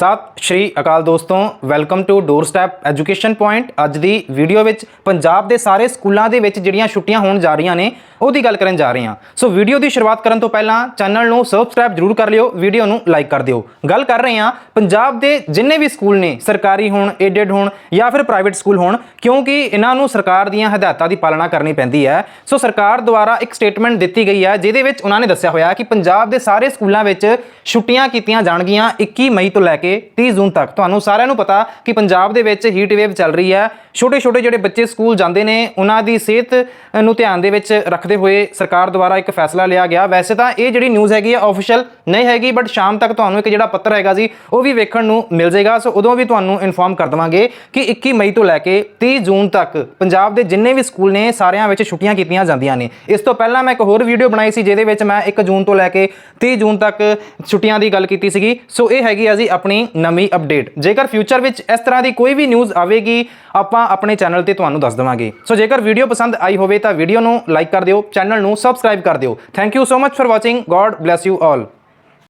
ਸਤਿ ਸ਼੍ਰੀ ਅਕਾਲ ਦੋਸਤੋ welcome to doorstep education point ਅੱਜ ਦੀ ਵੀਡੀਓ ਵਿੱਚ ਪੰਜਾਬ ਦੇ ਸਾਰੇ ਸਕੂਲਾਂ ਦੇ ਵਿੱਚ ਜਿਹੜੀਆਂ ਛੁੱਟੀਆਂ ਹੋਣ ਜਾ ਰਹੀਆਂ ਨੇ ਉਹਦੀ ਗੱਲ ਕਰਨ ਜਾ ਰਹੇ ਹਾਂ। ਸੋ ਵੀਡੀਓ ਦੀ ਸ਼ੁਰੂਆਤ ਕਰਨ ਤੋਂ ਪਹਿਲਾਂ ਚੈਨਲ ਨੂੰ ਸਬਸਕ੍ਰਾਈਬ ਜਰੂਰ ਕਰ ਲਿਓ, ਵੀਡੀਓ ਨੂੰ ਲਾਈਕ ਕਰ ਦਿਓ। ਗੱਲ ਕਰ ਰਹੇ ਹਾਂ ਪੰਜਾਬ ਦੇ ਜਿੰਨੇ ਵੀ ਸਕੂਲ ਨੇ, ਸਰਕਾਰੀ ਹੋਣ ਏਡਡ ਹੋਣ ਜਾਂ ਫਿਰ ਪ੍ਰਾਈਵੇਟ ਸਕੂਲ ਹੋਣ, ਕਿਉਂਕਿ ਇਹਨਾਂ ਨੂੰ ਸਰਕਾਰ ਦੀਆਂ ਹਦਾਇਤਾਂ ਦੀ ਪਾਲਣਾ ਕਰਨੀ ਪੈਂਦੀ ਹੈ। ਸੋ ਸਰਕਾਰ ਦੁਆਰਾ ਇੱਕ ਸਟੇਟਮੈਂਟ ਦਿੱਤੀ ਗਈ ਹੈ, ਜਿਹਦੇ ਵਿੱਚ ਉਹਨਾਂ ਨੇ ਦੱਸਿਆ ਹੋਇਆ ਕਿ ਪੰਜਾਬ ਦੇ ਸਾਰੇ ਸਕੂਲਾਂ ਵਿੱਚ ਛੁੱਟੀਆਂ ਕੀਤੀਆਂ ਜਾਣਗੀਆਂ 21 ਮਈ ਤੋਂ ਲੈ ਕੇ 30 ਜੂਨ ਤੱਕ। ਤੁਹਾਨੂੰ ਸਾਰਿਆਂ ਨੂੰ ਪਤਾ ਕਿ ਪੰਜਾਬ ਦੇ ਵਿੱਚ ਹੀਟ ਵੇਵ ਚੱਲ ਰਹੀ ਹੈ। ਛੋਟੇ ਛੋਟੇ ਜਿਹੜੇ ਬੱਚੇ ਸਕੂਲ ਜਾਂਦੇ ਨੇ, ਉਹਨਾਂ ਦੀ ਸਿਹਤ ਨੂੰ ਧਿਆਨ ਦੇ ਵਿੱਚ ਰੱਖਦੇ ਹੋਏ ਸਰਕਾਰ ਦੁਆਰਾ ਇੱਕ ਫੈਸਲਾ ਲਿਆ ਗਿਆ। ਵੈਸੇ ਤਾਂ ਇਹ ਜਿਹੜੀ ਨਿਊਜ਼ ਹੈਗੀ ਆ ਆਫੀਸ਼ੀਅਲ ਨਹੀਂ ਹੈਗੀ ਬਟ ਸ਼ਾਮ ਤੱਕ ਤੁਹਾਨੂੰ ਇੱਕ ਜਿਹੜਾ ਪੱਤਰ ਹੈਗਾ ਜੀ, ਉਹ ਵੀ ਵੇਖਣ ਨੂੰ ਮਿਲ ਜਾਏਗਾ। ਸੋ ਉਦੋਂ ਵੀ ਤੁਹਾਨੂੰ ਇਨਫੋਰਮ ਕਰ ਦਵਾਂਗੇ ਕਿ 21 ਮਈ ਤੋਂ ਲੈ ਕੇ 30 ਜੂਨ ਤੱਕ ਪੰਜਾਬ ਦੇ ਜਿੰਨੇ ਵੀ ਸਕੂਲ ਨੇ, ਸਾਰਿਆਂ ਵਿੱਚ ਛੁੱਟੀਆਂ ਕੀਤੀਆਂ ਜਾਂਦੀਆਂ ਨੇ। ਇਸ ਤੋਂ ਪਹਿਲਾਂ ਮੈਂ ਇੱਕ ਹੋਰ ਵੀਡੀਓ ਬਣਾਈ ਸੀ, ਜਿਹਦੇ ਵਿੱਚ ਮੈਂ 1 ਜੂਨ ਤੋਂ ਲੈ ਕੇ 30 ਜੂਨ ਤੱਕ ਛੁੱਟੀਆਂ ਦੀ ਗੱਲ ਕੀਤੀ ਸੀਗੀ। ਸੋ ਇਹ ਹੈਗੀ ਆ ਜੀ ਆਪਣੀ ਨਵੀਂ ਅਪਡੇਟ ਜੇਕਰ ਫਿਊਚਰ ਵਿੱਚ ਇਸ ਤਰ੍ਹਾਂ ਦੀ ਕੋਈ ਵੀ ਨਿਊਜ਼ ਆਵੇਗੀ, ਆਪਾਂ ਆਪਾਂ ਆਪਣੇ ਚੈਨਲ ਤੇ ਤੁਹਾਨੂੰ ਦੱਸ ਦੇਵਾਂਗੇ। ਸੋ ਜੇਕਰ ਵੀਡੀਓ ਪਸੰਦ ਆਈ ਹੋਵੇ ਤਾਂ ਵੀਡੀਓ ਨੂੰ ਲਾਈਕ ਕਰ ਦਿਓ ਚੈਨਲ ਨੂੰ ਸਬਸਕ੍ਰਾਈਬ ਕਰ ਦਿਓ। Thank you so much for watching god bless you all